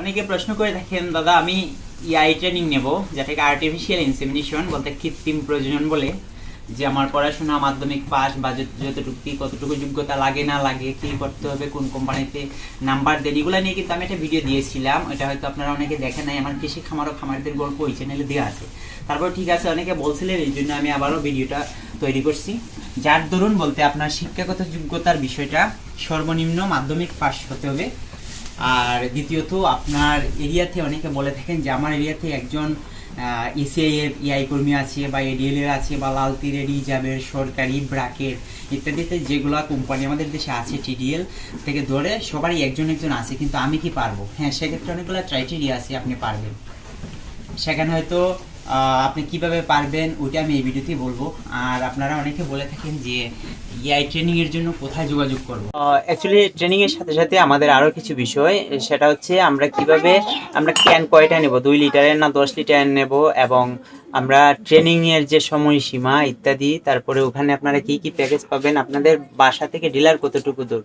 অনেকে প্রশ্ন করে থাকেন, দাদা, আমি ইআই ট্রেনিং নেব যেটাকে আর্টিফিশিয়াল ইনসেমিনেশন বলতে কৃত্রিম প্রজনন বলে, যে আমার পড়াশোনা, মাধ্যমিক পাস বা যতটুকু, কতটুকু যোগ্যতা লাগে, না লাগে, কি করতে হবে, কোন কোম্পানিতে নাম্বার দেন, এগুলো নিয়ে কিন্তু আমি একটা ভিডিও দিয়েছিলাম। এটা হয়তো আপনারা অনেকে দেখেন নাই, আমার কৃষি খামার ও খামারদের গল্প ওই চ্যানেলে দেওয়া আছে। তারপর ঠিক আছে, অনেকে বলছিলেন, এই জন্য আমি আবারও ভিডিওটা তৈরি করছি। যার দরুন বলতে আপনার শিক্ষাগত যোগ্যতার বিষয়টা সর্বনিম্ন মাধ্যমিক পাস হতে হবে। আর দ্বিতীয়ত আপনার এরিয়াতে অনেকে বলে থাকেন যে আমার এরিয়াতে একজন ইসিআই এর ইআই কর্মী আছে বা এডিএল এর আছে বা লালতিরের রিজার্ভের সরকারি ব্রাকের ইত্যাদিতে যেগুলো কোম্পানি আমাদের দেশে আছে টিডিএল থেকে ধরে সবারই একজন একজন আছে, কিন্তু আমি কি পারব? হ্যাঁ সেক্ষেত্রে অনেকগুলো ক্রাইটেরিয়া আছে, আপনি পারবেন। সেখানে হয়তো আপনি কীভাবে পারবেন, ওইটা আমি এই ভিডিওতেই বলব। আর আপনারা অনেকে বলে থাকেন যে ইআই ট্রেনিং এর জন্য কোথায় যোগাযোগ করব? অ্যাকচুয়ালি ট্রেনিং এর সাথে সাথে আমাদের আরও কিছু বিষয়, সেটা হচ্ছে আমরা কীভাবে আমরা ক্যান কয়টা নেব? দুই লিটারের না দশ লিটারের নেব? এবং আমরা ট্রেনিং এর যে সময়সীমা ইত্যাদি, তারপরে ওখানে আপনারা কি কি প্যাকেজ পাবেন? আপনাদের বাসা থেকে ডিলার কতটুকু দূর?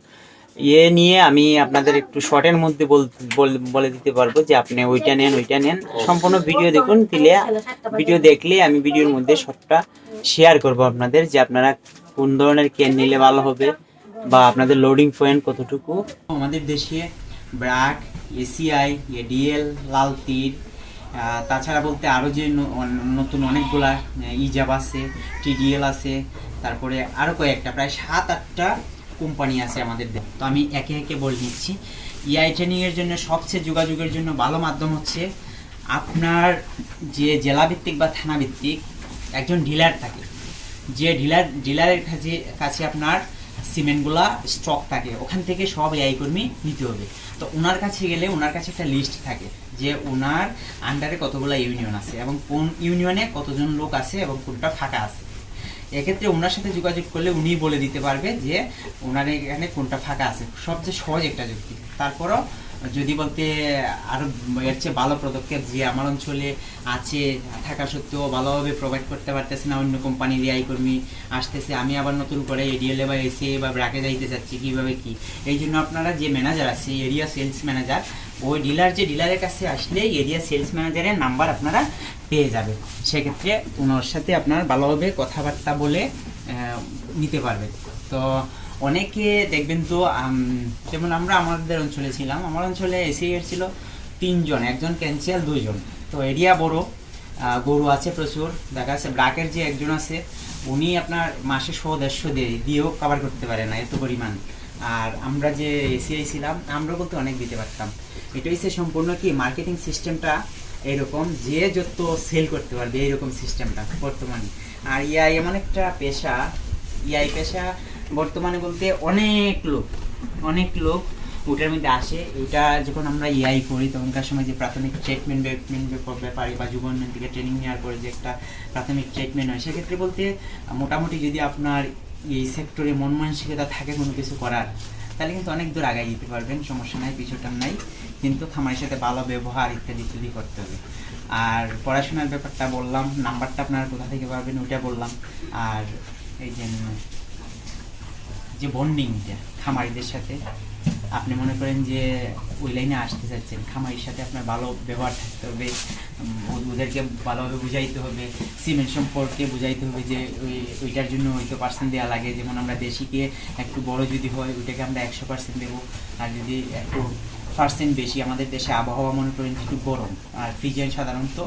ইয়ে নিয়ে আমি আপনাদের একটু শর্টের মধ্যে বল- দিতে পারব যে আপনি ওইটা নেন ওইটা নেন। সম্পূর্ণ ভিডিও দেখুন দিলে ভিডিও দেখলে আমি ভিডিওর মধ্যে সবটা শেয়ার করব আপনাদের, যে আপনারা কোন ধরনের ক্যান নিলে ভালো হবে বা আপনাদের লোডিং পয়েন্ট কতটুকু? আমাদের দেশে ব্রাক এসিআই এডিএল লাল তীর তাছাড়া বলতে আরও যে নতুন অনেকগুলা ইজাব আছে টিডিএল আছে, তারপরে আরও কয়েকটা, প্রায় সাত আটটা কোম্পানি আছে আমাদের। তো আমি একে একে বলে নিচ্ছি ইআই ট্রেনিংয়ের জন্য সবচেয়ে যোগাযোগের জন্য ভালো মাধ্যম হচ্ছে আপনার যে জেলাভিত্তিক বা থানা ভিত্তিক একজন ডিলার থাকে। যে ডিলার, ডিলারের কাছে কাছে আপনার সিমেন্টগুলা স্টক থাকে, ওখান থেকে সব এআই কর্মী নিতে হবে। তো ওনার কাছে গেলে ওনার কাছে একটা লিস্ট থাকে যে ওনার আন্ডারে কতগুলো ইউনিয়ন আছে এবং কোন ইউনিয়নে কতজন লোক আছে এবং কোনটা ফাঁকা আছে। এক্ষেত্রে ওনার সাথে যোগাযোগ করলে উনি বলে দিতে পারবে যে ওনার এখানে কোনটা ফাঁকা আছে। সবচেয়ে সহজ একটা যুক্তি। তারপরও যদি বলতে আরও এর চেয়ে ভালো পদক্ষেপ যে আমার অঞ্চলে আছে, থাকা সত্ত্বেও ভালোভাবে প্রোভাইড করতে পারতেছে না অন্য কোম্পানির এআই কর্মী আসতেছে, আমি আবার নতুন করে এডিএলএ বা এসিএ বা ব্রাকে যাইতে চাচ্ছি, কীভাবে কি? এই জন্য আপনারা যে ম্যানেজার আছে এরিয়া সেলস ম্যানেজার ওই ডিলার যে ডিলারের কাছে আসলে এরিয়া সেলস ম্যানেজারের নাম্বার আপনারা পেয়ে যাবে। সেক্ষেত্রে ওনার সাথে আপনার ভালোভাবে কথাবার্তা বলে নিতে পারবেন। তো অনেকে দেখবেন তো যেমন আমরা আমাদের অঞ্চলে ছিলাম, আমার অঞ্চলে এসে ছিল তিনজন, একজন ক্যান্সিয়াল দুইজন। তো এরিয়া বড় গরু আছে প্রচুর, দেখা যাচ্ছে ব্রাকের যে একজন আছে, উনি আপনার মাসে শো দেড়শো দিয়ে, দিয়েও কভার করতে পারে না এত পরিমাণ। আর আমরা যে এসিআই ছিলাম, আমরা বলতে অনেক দিতে পারতাম। এটা হচ্ছে সম্পূর্ণ কি মার্কেটিং সিস্টেমটা এরকম, যে যত সেল করতে পারবে এইরকম সিস্টেমটা বর্তমানে। আর ইআই এমন একটা পেশা ইআই পেশা বর্তমানে বলতে অনেক লোক অনেক লোক ওটার মধ্যে আসে। এটা যখন আমরা ইআই করি, তখনকার সময় যে প্রাথমিক ট্রিটমেন্ট ব্যাপারে বা যুব উন্নয়ন থেকে ট্রেনিং নেওয়ার পরে যে একটা প্রাথমিক ট্রিটমেন্ট হয়, সেক্ষেত্রে বলতে মোটামুটি যদি আপনার এই সেক্টরে মন মানসিকতা থাকে কোনো কিছু করার, তাহলে কিন্তু অনেক দূর আগাই যেতে পারবেন, সমস্যা নাই পিছুটার নাই। কিন্তু খামারের সাথে ভালো ব্যবহার ইত্যাদি ইত্যাদি করতে হবে। আর পড়াশোনার ব্যাপারটা বললাম নাম্বারটা আপনারা কোথা থেকে পাবেন ওইটা বললাম। আর এই যে যে বন্ডিংটা খামারিদের সাথে, আপনি মনে করেন যে ওই লাইনে আসতে চাচ্ছেন, খামারির সাথে আপনার ভালো ব্যবহার থাকতে হবে ওদেরকে ভালোভাবে বুঝাইতে হবে সিমেন্ট সম্পর্কে বুঝাইতে হবে যে ওই, ওইটার জন্য হয়তো পার্সেন্ট দেওয়া লাগে, যেমন আমরা দেশিকে একটু বড় যদি হয়, ওইটাকে আমরা একশো পার্সেন্ট দেবো, আর যদি একটু পার্সেন্ট বেশি, আমাদের দেশে আবহাওয়া মনে করেন একটু গরম, আর ফ্রিজিয়ান সাধারণত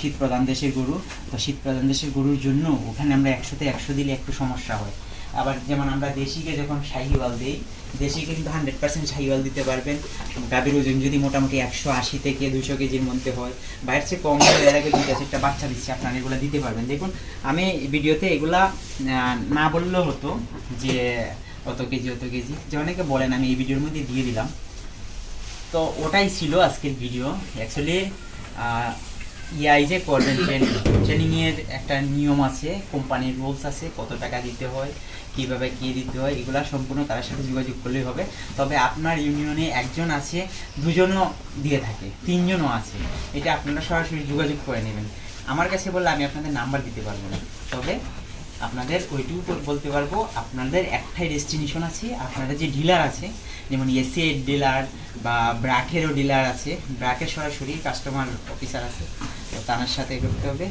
শীত প্রধান দেশের গরু, তো শীত প্রধান দেশের গরুর জন্য ওখানে আমরা একশোতে একশো দিলে একটু সমস্যা হয়। আবার যেমন আমরা দেশিকে যখন শাহিওয়াল দিই দেশিকে কিন্তু হান্ড্রেড পার্সেন্ট শাহিওয়াল দিতে পারবেন। গাভীর ওজন যদি মোটামুটি একশো আশি থেকে দুশো কেজির মধ্যে হয় বাইরের চেয়ে কম হলে এর আগে একটা বাচ্চা দিচ্ছে, আপনারা এগুলো দিতে পারবেন। দেখুন, আমি ভিডিওতে এগুলা না বললেও হতো যে অত কেজি অত কেজি, যে অনেকে বলেন, আমি এই ভিডিওর মধ্যে দিয়ে দিলাম। তো ওটাই ছিল আজকের ভিডিও। অ্যাকচুয়ালি ইআই যে করবেন ট্রেনিং ট্রেনিংয়ের একটা নিয়ম আছে কোম্পানির রুলস আছে, কত টাকা দিতে হয়, কীভাবে কি দিতে হয়, এগুলো সম্পূর্ণ তার সাথে যোগাযোগ করলেই হবে। তবে আপনার ইউনিয়নে একজন আছে, দুজনও দিয়ে থাকে, তিনজনও আছে। এটা আপনারা সরাসরি যোগাযোগ করে নেবেন। আমার কাছে বললে আমি আপনাদের নাম্বার দিতে পারব না। তবে আপনাদের ওইটুকু বলতে পারব, আপনাদের একটাই ডেস্টিনেশন আছে, আপনাদের যে ডিলার আছে, যেমন এসি ডিলার বা ব্র্যাকেরও ডিলার আছে ব্র্যাকের সরাসরি কাস্টমার অফিসার আছে। তো তার সাথে করতে হবে।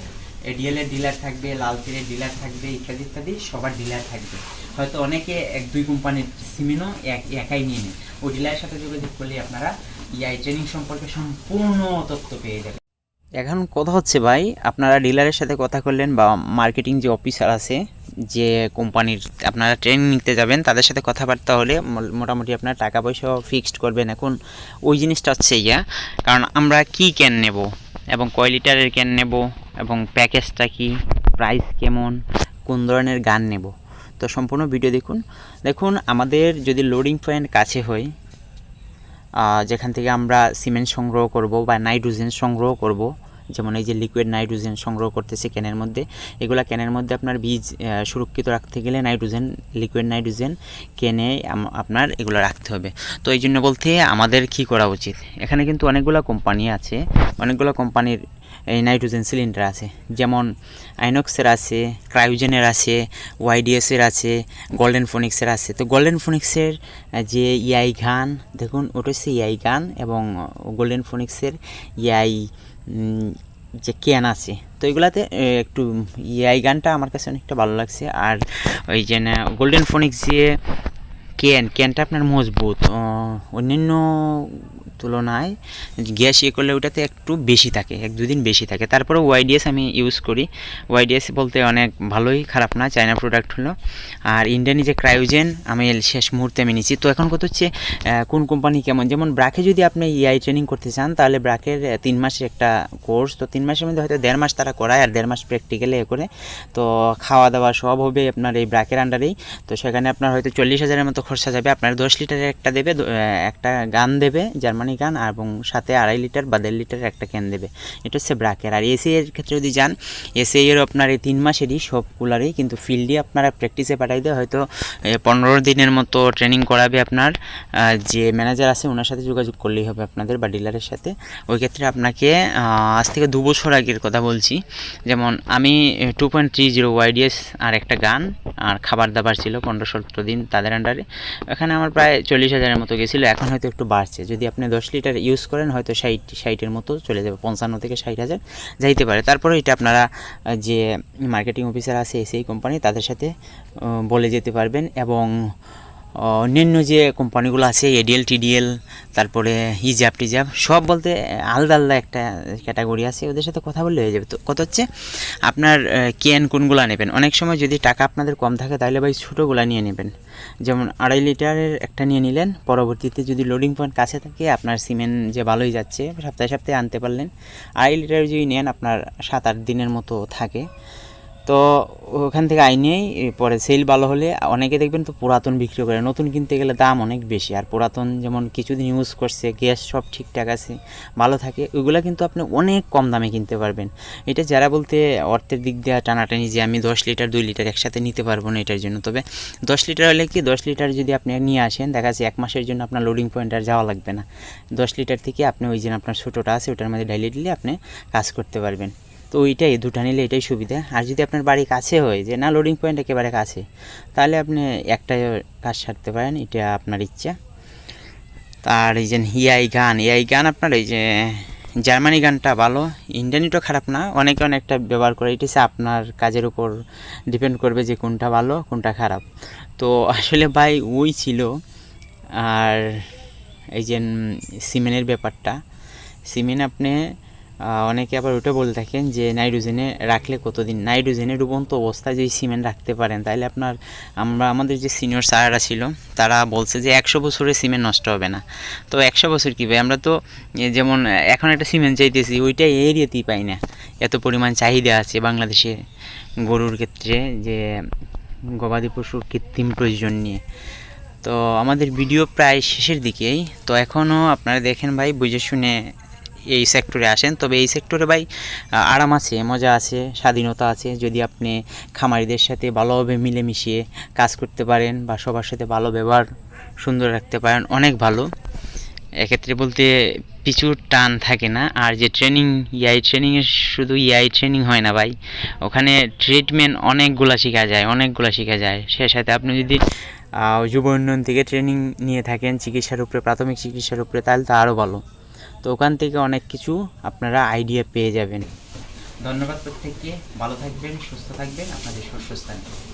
এডিএল এর ডিলার থাকবে লালতিরের ডিলার থাকবে, ইত্যাদি ইত্যাদি, সবার ডিলার থাকবে। হয়তো অনেকে এক, দুই কোম্পানির সিমিনও এক, একাই নিয়ে নেয়। ওই ডিলারের সাথে যোগাযোগ করলে আপনারা ইআই ট্রেনিং সম্পর্কে সম্পূর্ণ তথ্য পেয়ে যাবেন। এখন কথা হচ্ছে ভাই, আপনারা ডিলারের সাথে কথা করলেন বা মার্কেটিং যে অফিসার আছে, যে কোম্পানির আপনারা ট্রেনিং নিতে যাবেন, তাদের সাথে কথাবার্তা হলে মোটামুটি আপনার টাকা পয়সাও ফিক্সড করবেন। এখন ওই জিনিসটা হচ্ছে ইয়া, কারণ আমরা কি ক্যান নেব? এবং কয় লিটারের ক্যান নেব এবং প্যাকেজটা কি প্রাইস কেমন, কোন ধরনের গান নেব। তো সম্পূর্ণ ভিডিও দেখুন। দেখুন, আমাদের যদি লোডিং পয়েন্ট কাছে হয় যেখান থেকে আমরা সিমেন্ট সংগ্রহ করব বা নাইট্রোজেন সংগ্রহ করব যেমন এই যে লিকুইড নাইট্রোজেন সংগ্রহ করতেছে ক্যানের মধ্যে, এগুলা ক্যানের মধ্যে আপনার বীজ সুরক্ষিত রাখতে গেলে নাইট্রোজেন লিকুইড নাইট্রোজেন আম- আপনার এগুলো রাখতে হবে। তো এই জন্য বলতে আমাদের কি করা উচিত? এখানে কিন্তু অনেকগুলো কোম্পানি আছে, অনেকগুলো কোম্পানির এই নাইট্রোজেন সিলিন্ডার আছে। যেমন আইনক্সের আছে ক্রায়োজেনের আছে ওয়াইডিএসের আছে গোল্ডেন ফোনিক্সের আছে। তো গোল্ডেন ফোনিক্সের যে ইআই গান দেখুন, ওটা হচ্ছে ইআই গান এবং গোল্ডেন ফোনিক্সের ইআই যে ক্যান আছে? তো এগুলাতে একটু ইয়াই গানটা আমার কাছে অনেকটা ভালো লাগছে। আর ওই যে না গোল্ডেন ফোনিক্স যে ক্যান ক্যানটা আপনার মজবুত অন্যান্য তুলনায় গ্যাস ইয়ে করলে ওটাতে একটু বেশি থাকে, এক দুদিন বেশি থাকে। তারপরে ওয়াইডিএস আমি ইউজ করি। ওয়াইডিএস বলতে অনেক ভালোই খারাপ না চায়না প্রোডাক্ট হলো। আর ইন্ডিয়ানি যে ক্রায়োজেন আমি শেষ মুহূর্তে আমি নিচ্ছি তো এখন কত হচ্ছে কোন কোম্পানি কেমন? যেমন ব্রাকে যদি আপনি ইআই ট্রেনিং করতে চান, তাহলে ব্রাকের তিন মাসের একটা কোর্স তো তিন মাসের মধ্যে হয়তো দেড় মাস তারা করায়, আর দেড় মাস প্র্যাকটিক্যালে এ করে। তো খাওয়া দাওয়া সব হবে আপনার এই ব্রাকের আন্ডারেই তো সেখানে আপনার হয়তো চল্লিশ হাজারের মতো খরচা যাবে। আপনার দশ লিটারের একটা দেবে একটা গান দেবে জার্মানি গান এবং সাথে আড়াই লিটার বা দেড় লিটার একটা ক্যান দেবে। এটা হচ্ছে ব্রাকের আর এসি এর ক্ষেত্রে যদি যান এসি এর আপনার এই তিন মাসেরই সব সবগুলারই কিন্তু ফিল্ডে আপনারা প্র্যাকটিসে পাঠাই দেয়। হয়তো পনেরো দিনের মতো ট্রেনিং করাবে আপনার যে ম্যানেজার আছে ওনার সাথে যোগাযোগ করলেই হবে আপনাদের বা ডিলারের সাথে। ওই ক্ষেত্রে আপনাকে আজ থেকে দু বছর আগের কথা বলছি। যেমন আমি two point three zero Y D S আর একটা গান, আর খাবার দাবার ছিল পনেরো সতেরো দিন তাদের আন্ডারে এখানে আমার প্রায় চল্লিশ হাজারের মতো গেছিল, এখন হয়তো একটু বাড়ছে। যদি আপনি দশ লিটার ইউজ করেন, হয়তো ষাট, ষাটের মতো চলে যাবে, পঞ্চান্ন থেকে ষাট হাজার যাইতে পারে। তারপরে এটা আপনারা যে মার্কেটিং অফিসার আছে, সেই কোম্পানি তাদের সাথে বলে যেতে পারবেন এবং অন্যান্য যে কোম্পানিগুলো আছে এডিএল টিডিএল তারপরে হিজাব টিজাব, সব বলতে আলাদা আলাদা একটা ক্যাটাগরি আছে, ওদের সাথে কথা বললে হয়ে যাবে। তো কত হচ্ছে, আপনার কেন কোনগুলো নেবেন? অনেক সময় যদি টাকা আপনাদের কম থাকে, তাহলে ভাই ছোটোগুলা নিয়ে নেবেন। যেমন আড়াই লিটারের একটা নিয়ে নিলেন, পরবর্তীতে যদি লোডিং পয়েন্ট কাছে থাকে, আপনার সিমেন্ট যে ভালোই যাচ্ছে, সপ্তাহে সপ্তাহে আনতে পারলেন। আড়াই লিটার যদি নেন, আপনার সাত আট দিনের মতো থাকে। তো ওখান থেকে আইনেই পরে সেল ভালো হলে অনেকে দেখবেন তো পুরাতন বিক্রি করে, নতুন কিনতে গেলে দাম অনেক বেশি। আর পুরাতন যেমন কিছুদিন ইউজ করছে গ্যাস সব ঠিকঠাক আছে, ভালো থাকে, ওইগুলো কিন্তু আপনি অনেক কম দামে কিনতে পারবেন। এটা যারা বলতে অর্থের দিক দিয়ে টানাটানি যে আমি দশ লিটার, দুই লিটার একসাথে নিতে পারব না এটার জন্য। তবে দশ লিটার হলে কি, দশ লিটার যদি আপনি নিয়ে আসেন, দেখা যাচ্ছে এক মাসের জন্য আপনার লোডিং পয়েন্ট আর যাওয়া লাগবে না। দশ লিটার থেকে আপনি ওই যে আপনার ছোটোটা আছে, ওটার মধ্যে ডাইলি দিলে আপনি কাজ করতে পারবেন। তো ওইটাই দুটা নিলে এটাই সুবিধা। আর যদি আপনার বাড়ি কাছে হয়, যে না লোডিং পয়েন্ট একেবারে কাছে, তাহলে আপনি একটা কাজ সারতে পারেন, এটা আপনার ইচ্ছা। তার এই যে ইআই গান ইআই গান আপনার এই যে জার্মানি গানটা ভালো ইন্ডিয়ানিটাও খারাপ না, অনেকে অনেকটা ব্যবহার করে, এটা আপনার কাজের উপর ডিপেন্ড করবে যে কোনটা ভালো, কোনটা খারাপ। তো আসলে ভাই, ওই ছিল। আর এই যে সিমেনের ব্যাপারটা, সিমেন আপনি অনেকে আবার ওটা বলে থাকেন যে নাইট্রোজেনে রাখলে কতদিন? নাইট্রোজেনে ডুবন্ত অবস্থায় যদি সিমেন্ট রাখতে পারেন, তাহলে আপনার, আমরা, আমাদের যে সিনিয়র স্যাররা ছিল, তারা বলছে যে একশো বছরে সিমেন্ট নষ্ট হবে না। তো একশো বছর কী ভাই? আমরা তো যেমন, এখন একটা সিমেন্ট চাইতেছি, ওইটা এরিয়াতেই পাই না। এত পরিমাণ চাহিদা আছে বাংলাদেশে গরুর ক্ষেত্রে যে গবাদি পশুর কৃত্রিম প্রয়োজন নিয়ে। তো আমাদের ভিডিও প্রায় শেষের দিকেই। তো এখনও আপনারা দেখেন ভাই, বুঝে শুনে এই সেক্টরে আসেন, তবে এই সেক্টরে ভাই আরাম আছে, মজা আছে, স্বাধীনতা আছে। যদি আপনি খামারিদের সাথে ভালোভাবে মিলেমিশিয়ে কাজ করতে পারেন বা সবার সাথে ভালো ব্যবহার সুন্দর রাখতে পারেন, অনেক ভালো। এক্ষেত্রে বলতে পিছু টান থাকে না। আর যে ট্রেনিং ইআই ট্রেনিংয়ে শুধু ইআই ট্রেনিং হয় না ভাই। ওখানে ট্রিটমেন্ট অনেকগুলো শেখা যায়, অনেকগুলো শেখা যায়। সে সাথে আপনি যদি যুব উন্নয়ন থেকে ট্রেনিং নিয়ে থাকেন, চিকিৎসার উপরে, প্রাথমিক চিকিৎসার উপরে, তাহলে তো আরও ভালো। তো ওখান থেকে অনেক কিছু আপনারা আইডিয়া পেয়ে যাবেন। ধন্যবাদ প্রত্যেককে। ভালো থাকবেন, সুস্থ থাকবেন। আপনাদের শস্যস্থানে